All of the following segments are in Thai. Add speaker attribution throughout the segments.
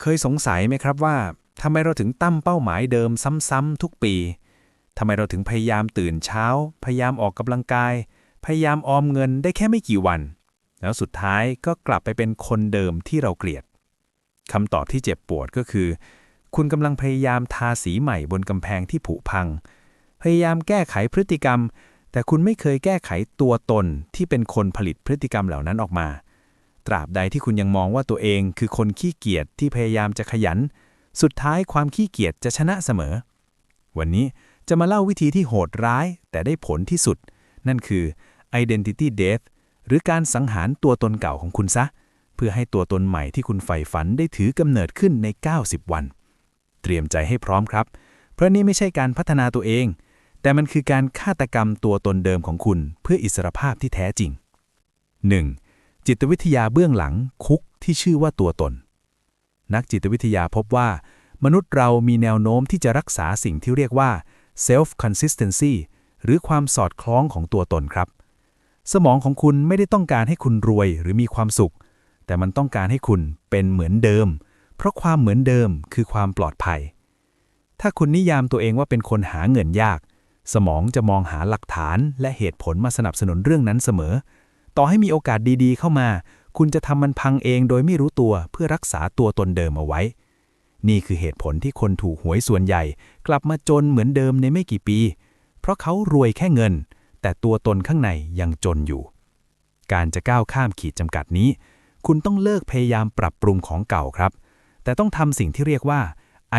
Speaker 1: เคยสงสัยไหมครับว่าทำไมเราถึงตั้งเป้าหมายเดิมซ้ำๆทุกปีทำไมเราถึงพยายามตื่นเช้า พยายามออกกำลังกาย พยายามออมเงินได้แค่ไม่กี่วัน แล้วสุดท้ายก็กลับไปเป็นคนเดิมที่เราเกลียดคำตอบที่เจ็บปวดก็คือ คุณกำลังพยายามทาสีใหม่บนกำแพงที่ผุพัง พยายามแก้ไขพฤติกรรม แต่คุณไม่เคยแก้ไขตัวตนที่เป็นคนผลิตพฤติกรรมเหล่านั้นออกมา ตราบใดที่คุณยังมองว่าตัวเองคือคนขี้เกียจที่พยายามจะขยัน สุดท้ายความขี้เกียจจะชนะเสมอ วันนี้จะมาเล่าวิธีที่โหดร้ายแต่ได้ผลที่สุด นั่นคือ identity death หรือการสังหารตัวตนเก่าของคุณซะ เพื่อให้ตัวตนใหม่ที่คุณใฝ่ฝันได้ถือกำเนิดขึ้นใน 90 วัน เตรียมใจให้พร้อมครับ เพราะนี่ไม่ใช่การพัฒนาตัวเอง แต่มันคือการฆาตกรรมตัวตนเดิมของคุณ เพื่ออิสรภาพที่แท้จริง 1. จิตวิทยาเบื้องหลังคุกที่ชื่อว่าตัวตน นักจิตวิทยาพบว่า มนุษย์เรามีแนวโน้มที่จะรักษาสิ่งที่เรียกว่า self consistency หรือความสอดคล้องของตัวตนครับ สมองของคุณไม่ได้ต้องการให้คุณรวยหรือมีความสุข แต่มันต้องการให้คุณเป็นเหมือนเดิม เพราะความเหมือนเดิมคือความปลอดภัย ถ้าคุณนิยามตัวเองว่าเป็นคนหาเงินยาก สมองจะมองหาหลักฐานและเหตุผลมาสนับสนุนเรื่องนั้นเสมอ ต่อให้มีโอกาสดีๆ เข้ามา คุณจะทำมันพังเองโดยไม่รู้ตัวเพื่อรักษาตัวตนเดิมเอาไว้ นี่คือเหตุผลที่คนถูกหวยส่วนใหญ่ กลับมาจนเหมือนเดิมในไม่กี่ปี เพราะเขารวยแค่เงิน แต่ตัวตนข้างในยังจนอยู่ การจะก้าวข้ามขีดจำกัดนี้ คุณต้องเลิกพยายามปรับปรุงของเก่าครับ แต่ต้องทำสิ่งที่เรียกว่า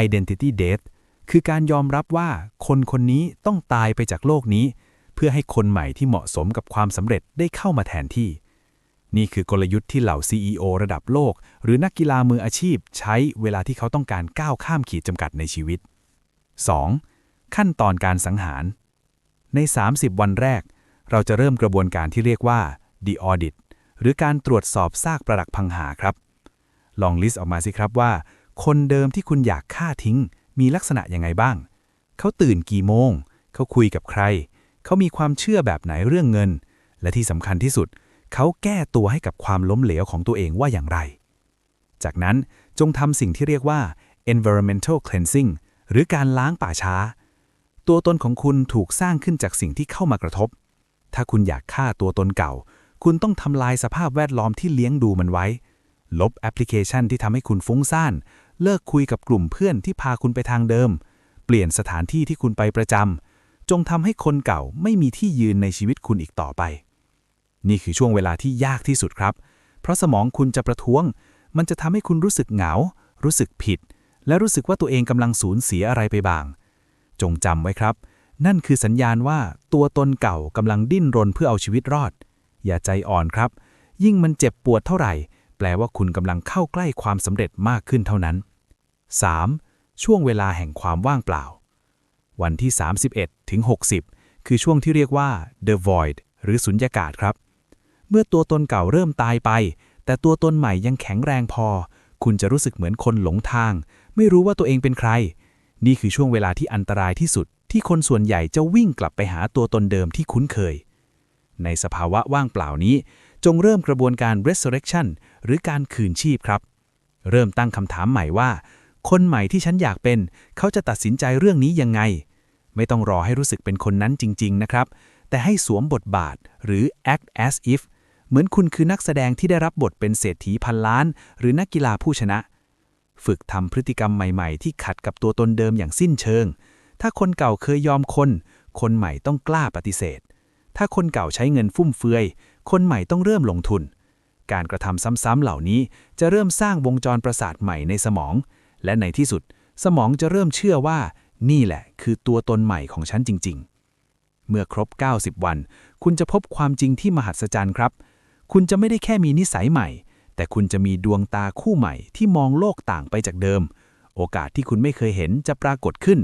Speaker 1: identity death คือการยอมรับว่าคนคนนี้ต้องตายไปจากโลกนี้ พื่อให้คนใหม่ที่เหมาะสมกับความสำเร็จได้เข้ามาแทนที่ นี่คือกลยุทธ์ที่เหล่า CEO ระดับโลก หรือนักกีฬามืออาชีพ ใช้เวลาที่เขาต้องการก้าวข้ามขีดจำกัดในชีวิต 2. ขั้นตอนการสังหาร ใน 30 วันแรก เราจะเริ่มกระบวนการที่เรียกว่า the audit หรือการตรวจสอบซากประหลักพังหาครับ ลองลิสต์ออกมาสิครับว่า คนเดิมที่คุณอยากฆ่าทิ้ง มีลักษณะยังไงบ้าง เขาตื่นกี่โมง เขาคุยกับใคร เขามีความเชื่อแบบไหนเรื่องเงิน และที่สำคัญที่สุด เขาแก้ตัวให้กับความล้มเหลวของตัวเองว่าอย่างไร จากนั้นจงทำสิ่งที่เรียกว่า environmental cleansing หรือการล้างป่าช้า ตัวตนของคุณถูกสร้างขึ้นจากสิ่งที่เข้ามากระทบ ถ้าคุณอยากฆ่าตัวตนเก่า คุณต้องทำลายสภาพแวดล้อมที่เลี้ยงดูมันไว้ ลบแอปพลิเคชันที่ทำให้คุณฟุ้งซ่าน เลิกคุยกับกลุ่มเพื่อนที่พาคุณไปทางเดิม เปลี่ยนสถานที่ที่คุณไปประจำ จงทำให้คนเก่าไม่มีที่ยืนในชีวิตคุณอีกต่อไป นี่คือช่วงเวลาที่ยากที่สุดครับ เพราะสมองคุณจะประท้วง มันจะทำให้คุณรู้สึกเหงา รู้สึกผิด และรู้สึกว่าตัวเองกำลังสูญเสียอะไรไปบ้าง จงจำไว้ครับ นั่นคือสัญญาณว่าตัวตนเก่ากำลังดิ้นรนเพื่อเอาชีวิตรอด อย่าใจอ่อนครับ ยิ่งมันเจ็บปวดเท่าไหร่ แปลว่าคุณกำลังเข้าใกล้ความสำเร็จมากขึ้นเท่านั้น 3. ช่วงเวลาแห่งความว่างเปล่า วันที่ 31 ถึง 60 คือช่วงที่เรียกว่า the void หรือสุญญากาศครับ เมื่อตัวตนเก่าเริ่มตายไป แต่ตัวตนใหม่ยังแข็งแรงพอ คุณจะรู้สึกเหมือนคนหลงทาง ไม่รู้ว่าตัวเองเป็นใคร นี่คือช่วงเวลาที่อันตรายที่สุด ที่คนส่วนใหญ่จะวิ่งกลับไปหาตัวตนเดิมที่คุ้นเคย ในสภาวะว่างเปล่านี้ จงเริ่มกระบวนการ resurrection หรือการคืนชีพครับ เริ่มตั้งคำถามใหม่ว่าคนใหม่ที่ฉันอยากเป็น เขาจะตัดสินใจเรื่องนี้ยังไง ไม่ต้องรอให้รู้สึกเป็นคนนั้นจริง ๆ นะครับ แต่ให้สวมบทบาทหรือ act as if เหมือนคุณคือนักแสดงที่ได้รับบทเป็นเศรษฐีพันล้าน หรือนักกีฬาผู้ชนะ ฝึกทำพฤติกรรมใหม่ๆ ที่ขัดกับตัวตนเดิมอย่างสิ้นเชิง ถ้าคนเก่าเคยยอมคน คนใหม่ต้องกล้าปฏิเสธ ถ้าคนเก่าใช้เงินฟุ่มเฟือย คนใหม่ต้องเริ่มลงทุน การกระทำซ้ำๆเหล่านี้จะเริ่มสร้างวงจรประสาทใหม่ในสมอง และในที่สุด สมองจะเริ่มเชื่อว่า นี่แหละคือตัวตนใหม่ของฉันจริง ๆ เมื่อครบ 90 วัน คุณจะพบความจริงที่มหัศจรรย์ครับ คุณจะไม่ได้แค่มีนิสัยใหม่ แต่คุณจะมีดวงตาคู่ใหม่ที่มองโลกต่างไปจากเดิม โอกาสที่คุณไม่เคยเห็นจะปรากฏขึ้น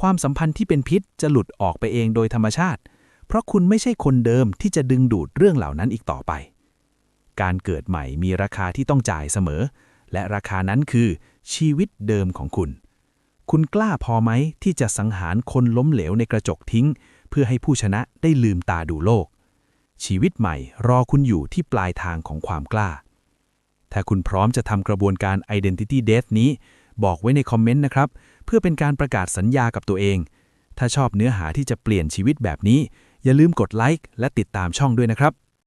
Speaker 1: ความสัมพันธ์ที่เป็นพิษจะหลุดออกไปเองโดยธรรมชาติ เพราะคุณไม่ใช่คนเดิมที่จะดึงดูดเรื่องเหล่านั้นอีกต่อไป การเกิดใหม่มีราคาที่ต้องจ่ายเสมอ และราคานั้นคือชีวิตเดิมของคุณ คุณกล้าพอไหมที่จะสังหารคนล้มเหลวในกระจกทิ้ง เพื่อให้ผู้ชนะได้ลืมตาดูโลก ชีวิตใหม่รอคุณอยู่ที่ปลายทางของความกล้า ถ้าคุณพร้อมจะทำกระบวนการ Identity Death นี้ บอกไว้ในคอมเมนต์นะครับ เพื่อเป็นการประกาศสัญญากับตัวเอง ถ้าชอบเนื้อหาที่จะเปลี่ยนชีวิตแบบนี้ อย่าลืมกดไลค์และติดตามช่องด้วยนะครับ